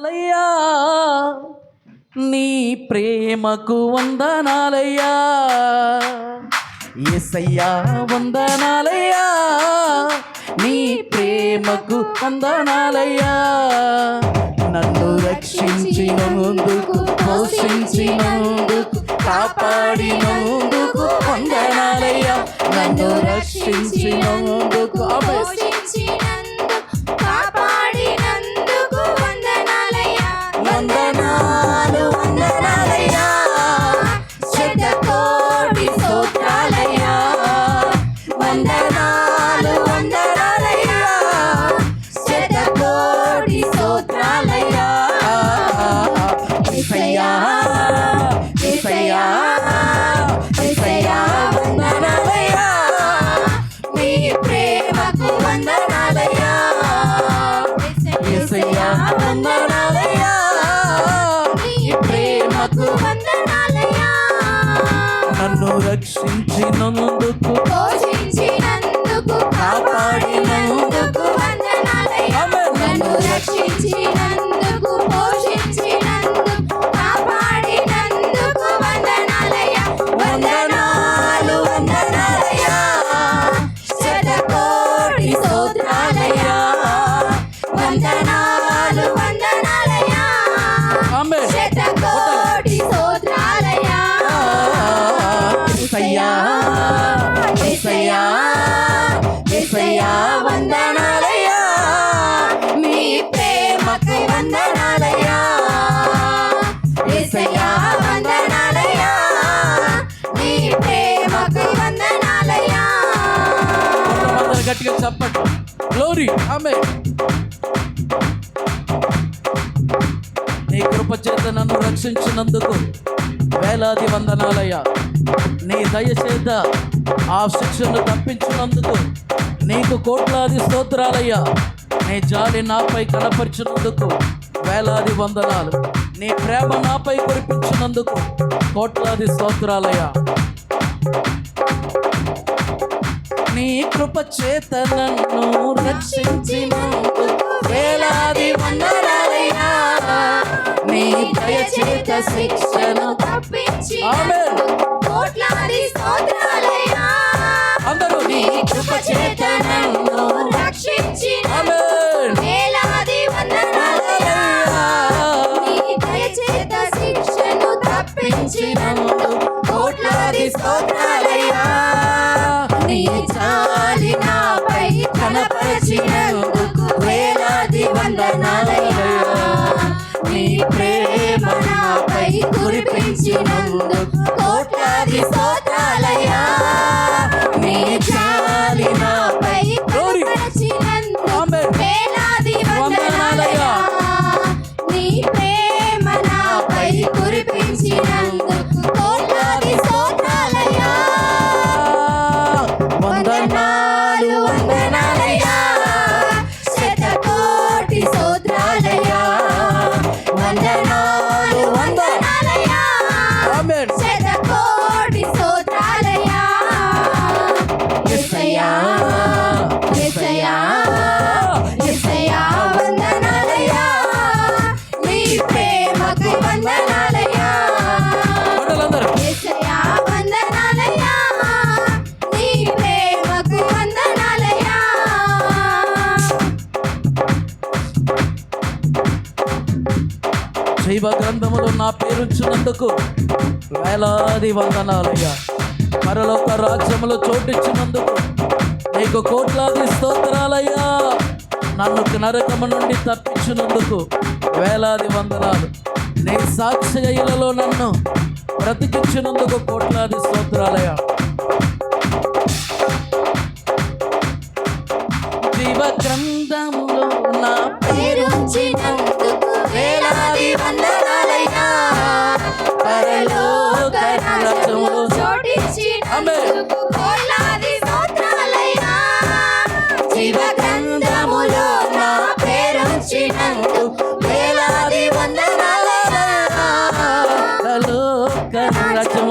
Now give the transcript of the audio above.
అలయ్యా నీ ప్రేమకు వందనాలయ్యా. ఎసయ్యా వందనాలయ్యా నీ ప్రేమకు వందనాలయ్యా. నన్ను రక్షించినందుకు పోషించినందుకు కాపాడినందుకు వందనాలయ్యా. నన్ను రక్షించినందుకు నన్ను రక్షించినందుకు పోషించినందుకు కాపాడినందుకు వందనాలయ్యా. ఆమేన్. నన్ను రక్షించినందుకు పోషించినందుకు కాపాడినందుకు వందనాలయ్యా. వందనాలు వందనాలయ్యా. శతకోటి స్తోత్రాలయ్యా. వందనాలు వందనాలయ్యా. ఆమేన్. శతకోటి వందనాలయ్యా వందనాలయ్యా. నీ ప్రేమకు వందనాలయ్యా. గట్టిగా చెప్పండి గ్లోరీ ఆమె నీ కృప చేత నన్ను రక్షించినందుకు వేలాది వందనాలయ్యా నీ దయ చేత ఆ శిక్షను తప్పించినందుకు నీకు కోట్లాది స్తోత్రాలయ్యా నీ జాలి నాపై కనపరిచినందుకు వేలాది వందనాలు నీ ప్రేమ నాపై కురిపించినందుకు కోట్లాది స్తోత్రాలయ్యా నీ కృప చేత నన్ను రక్షించినందుకు వేలాది వందనాలయ్యా నీ దయ చేత శిక్షను ఆమేన్. కోట్లాది స్తోత్రాలయ్యా. అందరూ నీ కృప చేత నన్ను స్తోత్రాలయ్యా. నీ జాలి నాపై కనపరిచినందుకు వేలాది వందనాలయ్యా. నీ ప్రేమ నాపై కురిపించినందుకు కోట్లాది స్తోత్రాలయ్యా. దైవ గ్రంథములో నా పేరుంచినందుకు వేలాది వందనాలయ్యా. పరలోక రాజ్యములో చోటిచ్చినందుకు నీకు కోట్లాది స్తోత్రాలయ్యా. నన్ను నరకము నుండి తప్పించినందుకు వేలాది వందనాలు. నీ సాక్షిలలో నన్ను బ్రతికించినందుకు కోట్లాది స్తోత్రాలయ్యా. స్తోత్రములు చోటిచ్చి నందుకు కోట్లాది స్తోత్రాలయ్యా జీవ గ్రంథములో నా పేరుంచినందు వేలాది వందనాలయ్యా లోక రాజ్యం